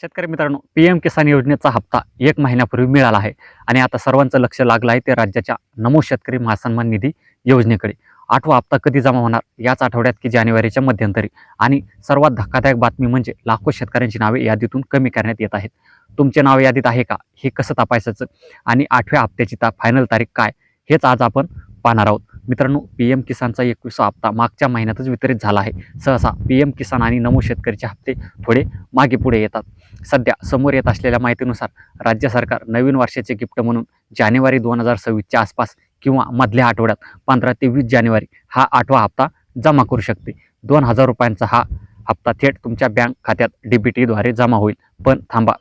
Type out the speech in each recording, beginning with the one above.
शेतकरी मित्रांनो P M किसान योजनेचा हप्ता एक महिन्यापूर्वी मिळाला आहे. आणि आता सर्वांचं लक्ष लागलं आहे ते राज्याच्या नमो शेतकरी महासन्मान निधी योजनेकडे. आठवा हप्ता कधी जमा होणार? याच आठवड्यात की जानेवारीच्या मध्यंतरी. आणि सर्वात धक्कादायक बातमी म्हणजे लाखो शेतकऱ्यांची नावे यादीतून कमी करण्यात येत आहेत. तुमचे नाव यादीत आहे का? हे कसं तपासायचं? आणि आठव्या हप्त्याची ता फायनल तारीख काय? हेच आज आपण पाहणार आहोत. मित्रांनो पी एम किसानचा एकवीसवा हप्ता मागच्या महिन्यातच वितरित झाला आहे. सहसा पी एम किसान आणि नमो शेतकरीचे हप्ते थोडे मागे पुढे येतात. सध्या समोर येत असलेल्या माहितीनुसार राज्य सरकार नवीन वर्षाचे गिफ्ट म्हणून जानेवारी दोन हजार सव्वीसच्या आसपास किंवा मधल्या आठवड्यात पंधरा ते वीस जानेवारी हा आठवा हप्ता जमा करू शकते. दोन हजार रुपयांचा हा हप्ता थेट तुमच्या बँक खात्यात डी बी टीद्वारे जमा होईल. पण थांबा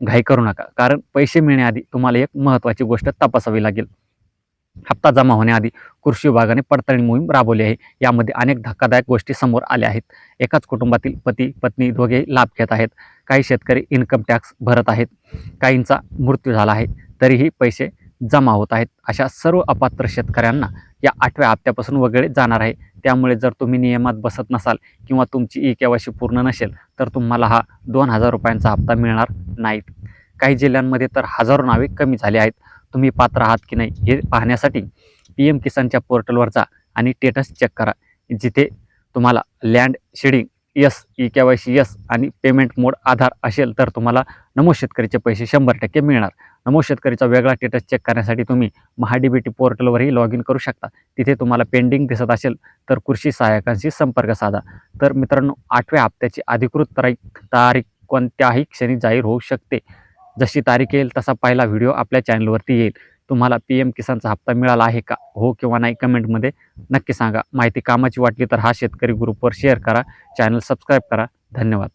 घाई करू नका कारण पैसे मिळण्याआधी तुम्हाला एक महत्त्वाची गोष्ट तपासावी लागेल. हप्ता जमा होण्याआधी कृषी विभागाने पडताळणी मोहीम राबवली आहे. यामध्ये अनेक धक्कादायक गोष्टी समोर आल्या आहेत. एकाच कुटुंबातील पती पत्नी दोघे लाभ घेत आहेत. काही शेतकरी इन्कम टॅक्स भरत आहेत. काहींचा मृत्यू झाला आहे. तरीही पैसे जमा होत आहेत. अशा सर्व अपात्र शेतकऱ्यांना या आठव्या हप्त्यापासून वगळे जाणार आहे. त्यामुळे जर तुम्ही नियमात बसत नसाल किंवा तुमची ई केवायसी पूर्ण नसेल तर तुम्हाला हा दोन हजार रुपयांचा हप्ता मिळणार नाहीत. काही जिल्ह्यांमध्ये तर हजारो नावे कमी झाले आहेत. तुम्ही पात्र आहात की नाही हे पाहण्यासाठी पी एम किसानच्या पोर्टलवर जा आणि स्टेटस चेक करा. जिथे तुम्हाला land seeding yes E K Y C yes आणि पेमेंट मोड आधार असेल तर तुम्हाला नमो शेतकरीचे पैसे शंभर टक्के मिळणार. नमो शेतकरीचा वेगळा स्टेटस चेक करण्यासाठी तुम्ही महाडीबीटी पोर्टलवरही लॉग इन करू शकता. तिथे तुम्हाला पेंडिंग दिसत असेल तर कृषी सहाय्यकांशी संपर्क साधा. तर मित्रांनो आठव्या हप्त्याची अधिकृत तारीख तारीख कोणत्याही क्षणी जाहीर होऊ शकते. जशी तारीख येईल तसा पहिला व्हिडिओ आपल्या चॅनलवरती येईल. तुम्हाला पी एम किसानचा हप्ता मिळाला आहे का? हो किंवा नाही कमेंटमध्ये नक्की सांगा. माहिती कामाची वाटली तर हा शेतकरी ग्रुपवर शेअर करा. चॅनल सबस्क्राईब करा. धन्यवाद.